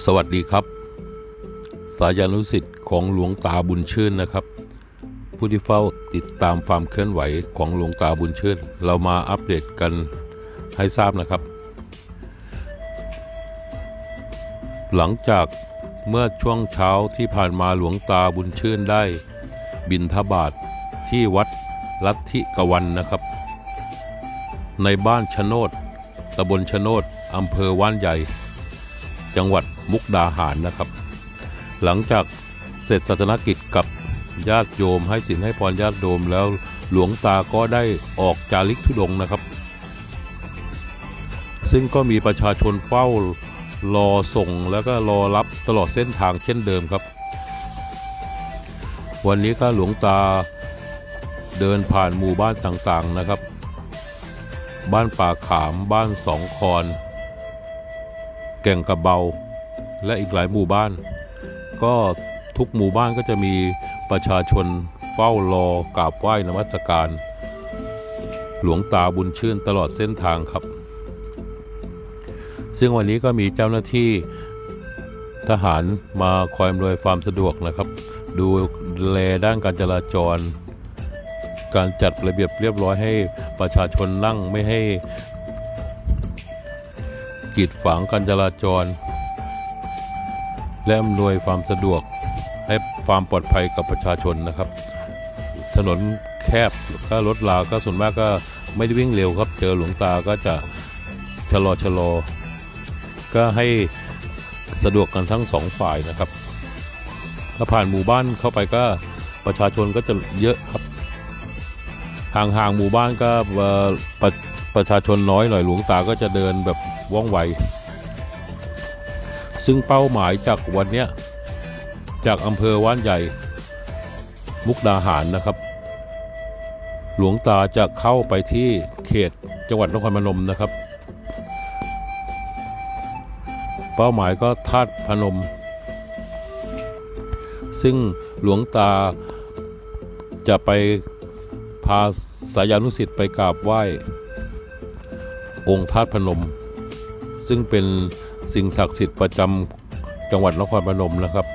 สวัสดีครับ สายานุสิทธิ์ของหลวงตาบุญชื่นนะครับ ผู้ที่เฝ้าติดตามความเคลื่อนไหวของหลวงตาบุญชื่น เรามาอัปเดตกันให้ทราบนะครับ หลังจากเมื่อช่วงเช้าที่ผ่านมาหลวงตาบุญชื่นได้บินทบาทที่วัดลัทธิกวันนะครับ ในบ้านชะโนดตำบลชะโนดอำเภอว่านใหญ่ จังหวัดมุกดาหารนะครับ หลังจากเสร็จศาสนกิจกับญาติโยมให้สินให้พรญาติโยมแล้วหลวงตาก็ได้ออกจาริกธุดงนะครับ ซึ่งก็มีประชาชนเฝ้ารอส่งแล้วก็รอรับตลอดเส้นทางเช่นเดิมครับ วันนี้ก็หลวงตาเดินผ่านหมู่บ้านต่างๆนะครับ บ้านป่าขามบ้านสองคอน แก่งกระเบา และอีกหลายหมู่บ้าน ก็ทุกหมู่บ้านก็จะมีประชาชนเฝ้ารอกราบไหว้นมัสการ หลวงตาบุญชื่นตลอดเส้นทางครับ ซึ่งวันนี้ก็มีเจ้าหน้าที่ทหารมาคอยอำนวยความสะดวกนะครับ ดูแลด้านการจราจร การจัดระเบียบเรียบร้อยให้ประชาชนนั่งไม่ให้ กีดขวางการจราจร และอำนวยความสะดวกให้ความปลอดภัยกับประชาชนนะครับ ถนนแคบก็รถลาก็ส่วนมากก็ไม่ได้วิ่งเร็วครับ เจอหลวงตาก็จะชะลอชะลอ ก็ให้สะดวกกันทั้งสองฝ่ายนะครับ ถ้าผ่านหมู่บ้านเข้าไปก็ประชาชนก็จะเยอะครับ ห่างๆหมู่บ้านก็ประประชาชนน้อยหน่อยหลวงตาก็จะเดินแบบว่องไว ซึ่งเป้าหมายจากวันเนี้ยจากอำเภอว่านใหญ่ มุกดาหารนะครับ หลวงตาจะเข้าไปที่เขตจังหวัดนครพนมนะครับ เป้าหมายก็ธาตุพนม ซึ่งหลวงตาจะไปาสายานุสิทธิ์ไปกราบไหว้ องค์ธาตุพนม ซึ่งเป็นสิ่งศักดิ์สิทธิ์ประจำจังหวัดนครพนมนะครับ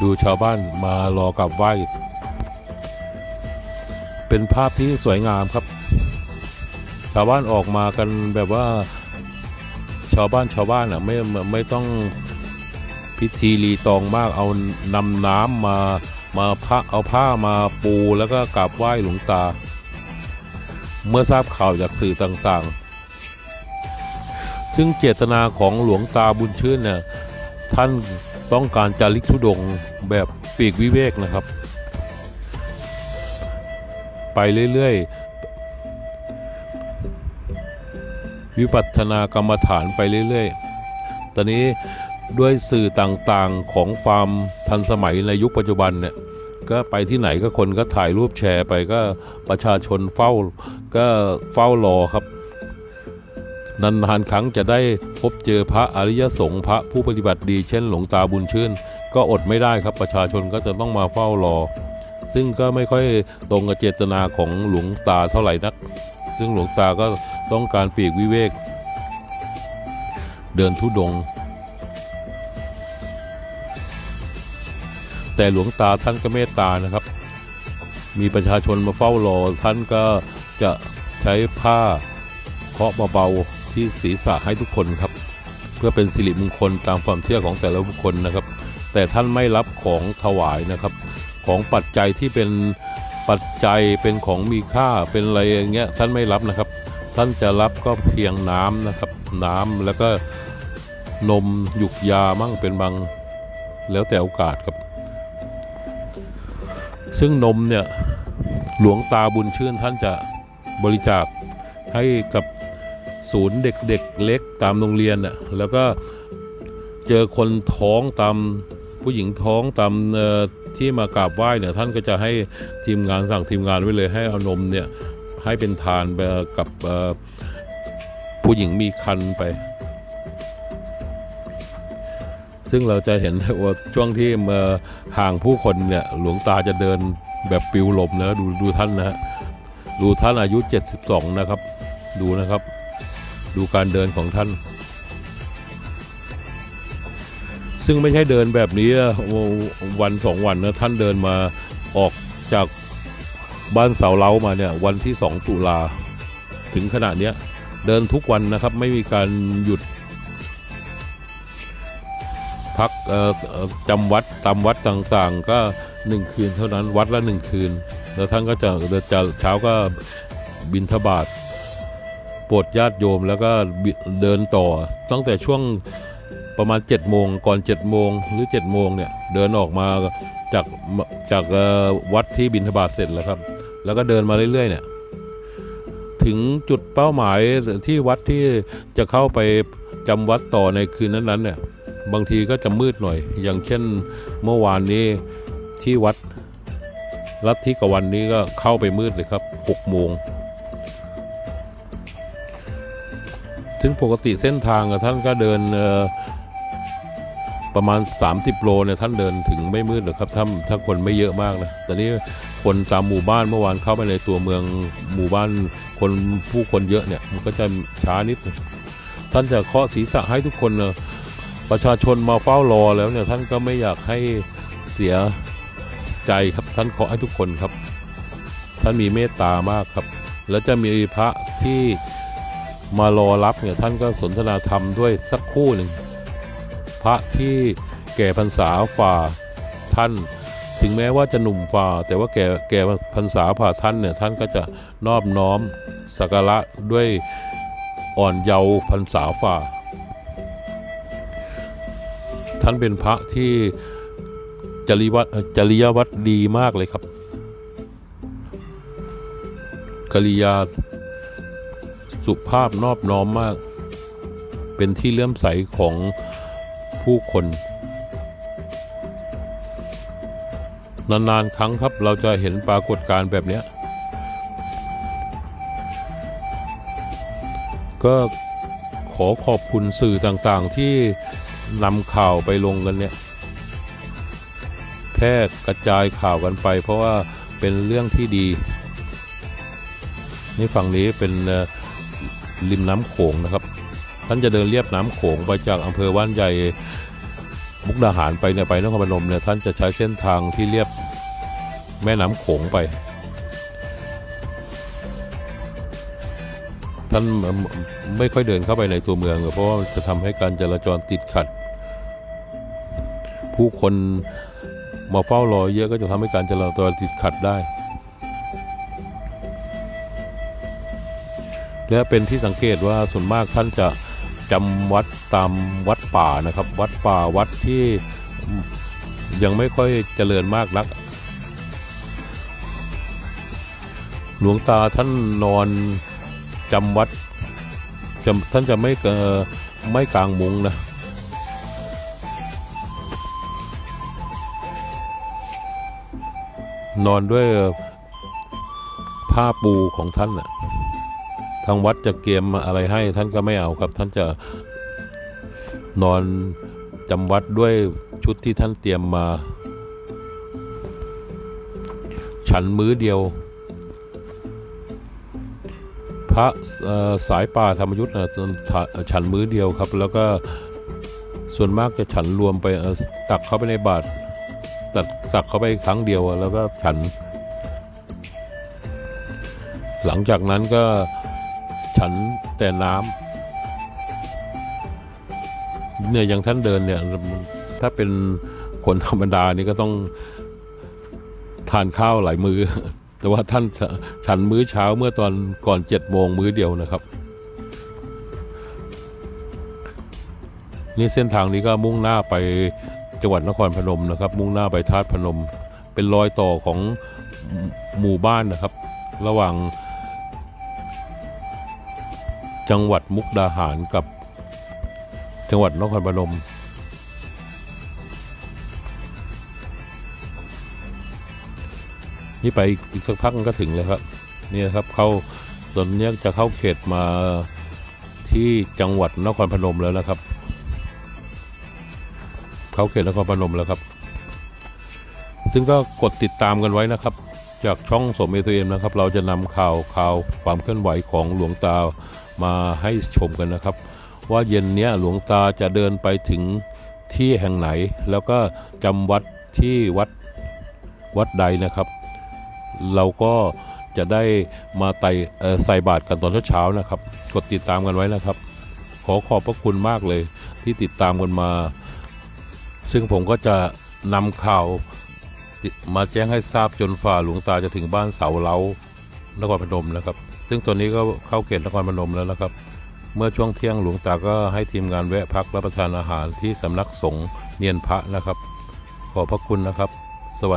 ดูชาวบ้านมารอกราบไหว้ เป็นภาพที่สวยงามครับ ชาวบ้านออกมากันแบบว่า ชาวบ้านชาวบ้านอะไม่ไม่ต้องพิธีรีตองมากเอานำน้ำมามาผ้าเอาผ้ามาปูแล้วก็กราบไหว้หลวงตา เมื่อทราบข่าวจากสื่อต่างๆ ซึ่งเจตนาของหลวงตาบุญชื่นเนี่ยท่านต้องการจาริกธุดงแบบปีกวิเวกนะครับ ไปเรื่อยๆ วิปัสสนากรรมฐานไปเรื่อยๆ ตอนนี้ด้วยสื่อต่างๆของความทันสมัยในยุคปัจจุบันเนี่ยก็ไปที่ไหนก็คนก็ถ่ายรูปแชร์ไปก็ประชาชนเฝ้าก็เฝ้ารอครับนานๆครั้งจะได้พบเจอพระอริยสงฆ์พระผู้ปฏิบัติดีเช่นหลวงตาบุญชื่น ก็อดไม่ได้ครับประชาชนก็จะต้องมาเฝ้ารอ ซึ่งก็ไม่ค่อยตรงกับเจตนาของหลวงตาเท่าไหร่นัก ซึ่งหลวงตาก็ต้องการปีกวิเวก เดินทุดง แต่หลวงตาท่านก็เมตตานะครับ มีประชาชนมาเฝ้ารอท่านก็จะใช้ผ้าเคาะเบาๆที่ศีรษะให้ทุกคนครับ เพื่อเป็นสิริมงคลตามความเชื่อของแต่ละบุคคลนะครับ แต่ท่านไม่รับของถวายนะครับ ของปัจจัยที่เป็น ปัจจัยเป็นของมีค่าเป็นอะไรอย่างเงี้ยท่านไม่รับนะครับ ท่านจะรับก็เพียงน้ำนะครับ น้ำแล้วก็นมหยุกยามั่งเป็นบางแล้วแต่โอกาสครับ ซึ่งนมเนี่ยหลวงตาบุญชื่นท่านจะบริจาคให้กับศูนย์เด็กๆเล็กตามโรงเรียนน่ะแล้วก็เจอคนท้องตามผู้หญิงท้องตามเอ่อ ที่มากราบไหว้เนี่ยท่านก็จะให้ทีมงานสั่งทีมงานไว้เลยให้เอานมเนี่ยให้เป็นทานไปกับผู้หญิงมีคันไป ซึ่งเราจะเห็นว่าช่วงที่มาห่างผู้คนเนี่ยหลวงตาจะเดินแบบปิวลมนะดูดูท่านนะฮะดูท่านอายุ 72 นะครับ ดูนะครับ ดูการเดินของท่าน ซึ่งไม่ใช่เดินแบบนี้วันสองวันนะท่านเดินมาออกจากบ้านเสาเล้ามาเนี่ยวันที่ 2 ตุลาถึงขณะเนี้ยเดินทุกวันนะครับไม่มีการหยุด พักจำวัดตามวัดต่างๆ ก็หนึ่งคืนเท่านั้นวัดละหนึ่งคืน แล้วท่านก็จะจะเช้าก็บินทบาทโปรดญาติโยมแล้วก็เดินต่อตั้งแต่ช่วง ประมาณ7จ็ดโมงก่อน7จ็ดโมงหรือ7จ็ดโมงเนี่ยเดินออกมาจากจากวัดที่บินทบาทเสร็จแล้วครับ แล้วก็เดินมาเรื่อยๆเนี่ยถึงจุดเป้าหมายที่วัดที่จะเข้าไปจำวัดต่อในคืนนั้นๆเนี่ยบางทีก็จะมืดหน่อย อย่างเช่นเมื่อวานนี้ที่วัดลัทธิกวันนี้ก็เข้าไปมืดเลยครับ6โมงถึงปกติเส้นทางอะท่านก็เดินเประมาณ 30โลเนี่ยท่านเดินถึงไม่มืดหรอกครับถ้าถ้าคนไม่เยอะมากนะแต่นี้คนตามหมู่บ้านเมื่อวานเข้าไปในตัวเมืองหมู่บ้านคนผู้คนเยอะเนี่ยมันก็จะช้านิดนึงท่านจะเคาะศีรษะให้ทุกคนเนะประชาชนมาเฝ้ารอแล้วเนี่ยท่านก็ไม่อยากให้เสียใจครับท่านขอให้ทุกคนครับ ท่านมีเมตตามากครับ แล้วจะมีพระที่มารอรับเนี่ยท่านก็สนทนาธรรมด้วยสักคู่หนึ่ง พระที่แก่พรรษาฝ่าท่าน ถึงแม้ว่าจะหนุ่มฝ่า แต่ว่าแก่แก่พรรษาฝ่าท่านเนี่ยท่านก็จะนอบน้อมสักการะด้วยอ่อนเยาว์พรรษาฝ่า ท่านเป็นพระที่จริวัตจริยวัตรดีมากเลยครับกริยาสุภาพนอบน้อมมาก เป็นที่เลื่อมใสของ ผู้คน นานๆครั้งครับเราจะเห็นปรากฏการณ์แบบเนี้ยก็ขอขอบคุณสื่อต่างๆที่นำข่าวไปลงกันเนี่ยแพร่กระจายข่าวกันไป เพราะว่าเป็นเรื่องที่ดี นี่ฝั่งนี้เป็นริมน้ำโขงนะครับ ท่านจะเดินเลียบน้ำโขงไปจากอำเภอว่านใหญ่มุกดาหารไปเนี่ยไปนครพนมเนี่ยท่านจะใช้เส้นทางที่เลียบแม่น้ำโขงไป ท่านไม่ค่อยเดินเข้าไปในตัวเมืองเพราะว่าจะทำให้การจราจรติดขัด ผู้คนมาเฝ้ารอเยอะก็จะทำให้การจราจรติดขัดได้ และเป็นที่สังเกตว่าส่วนมากท่านจะจำวัดตามวัดป่านะครับ วัดป่าวัดที่ยังไม่ค่อยเจริญมากนัก หลวงตาท่านนอนจำวัดจำท่านจะไม่ไม่กลางมุงนะนอนด้วยผ้าปูของท่านน่ะ ทางวัดจะเกมอะไรให้ท่านก็ไม่เอาครับ ท่านจะนอนจำวัดด้วยชุดที่ท่านเตรียมมา ฉันมื้อเดียว พระสายป่าธรรมยุทธ์นะฉันมื้อเดียวครับ แล้วก็ส่วนมากจะฉันรวมไปตักเข้าไปในบาตรตักตักเข้าไปครั้งเดียวแล้วก็ฉัน หลังจากนั้นก็ ฉันแต่น้ำเนี่ยอย่างท่านเดินเนี่ย ถ้าเป็นคนธรรมดานี่ก็ต้องทานข้าวหลายมือ้อ แต่ว่าท่านฉันมื้อเช้าเมื่อตอนก่อนเจ็ดโมงมื้อเดียวนะครับ นี่เส้นทางนี้ก็มุ่งหน้าไปจังหวัดนครพนมนะครับ มุ่งหน้าไปธาตพนม เป็นรอยต่อของหมู่บ้านนะครับ ระหว่าง จังหวัดมุกดาหารกับจังหวัดนครพนมนี่ไปอีกอีกสักพักก็ถึงเลยครับนี่ครับเข้าตอนนี้จะเข้าเขตมาที่จังหวัดนครพนมแล้วนะครับ เข้าเขตนครพนมแล้วครับ ซึ่งก็กดติดตามกันไว้นะครับ จากช่องสมเอทเอ็มนะครับ เราจะนำข่าวข่าวความเคลื่อนไหวของหลวงตามาให้ชมกันนะครับ ว่าเย็นนี้หลวงตาจะเดินไปถึงที่แห่งไหน แล้วก็จำวัดที่วัดวัดใดนะครับ เราก็จะได้มาไต่เออใส่บาตรกันตอนเช้าๆนะครับ กดติดตามกันไว้นะครับ ขอขอบพระคุณมากเลยที่ติดตามกันมา ซึ่งผมก็จะนำข่าว มาแจ้งให้ทราบจนฝ่าหลวงตาจะถึงบ้านเสาเล้านครพนมนะครับ ซึ่งตอนนี้ก็เข้าเขตนครพนมแล้วนะครับ เมื่อช่วงเที่ยงหลวงตาก็ให้ทีมงานแวะพักรับประทานอาหารที่สำนักสงฆ์เนียนพระนะครับ ขอบพระคุณนะครับ สวัสดี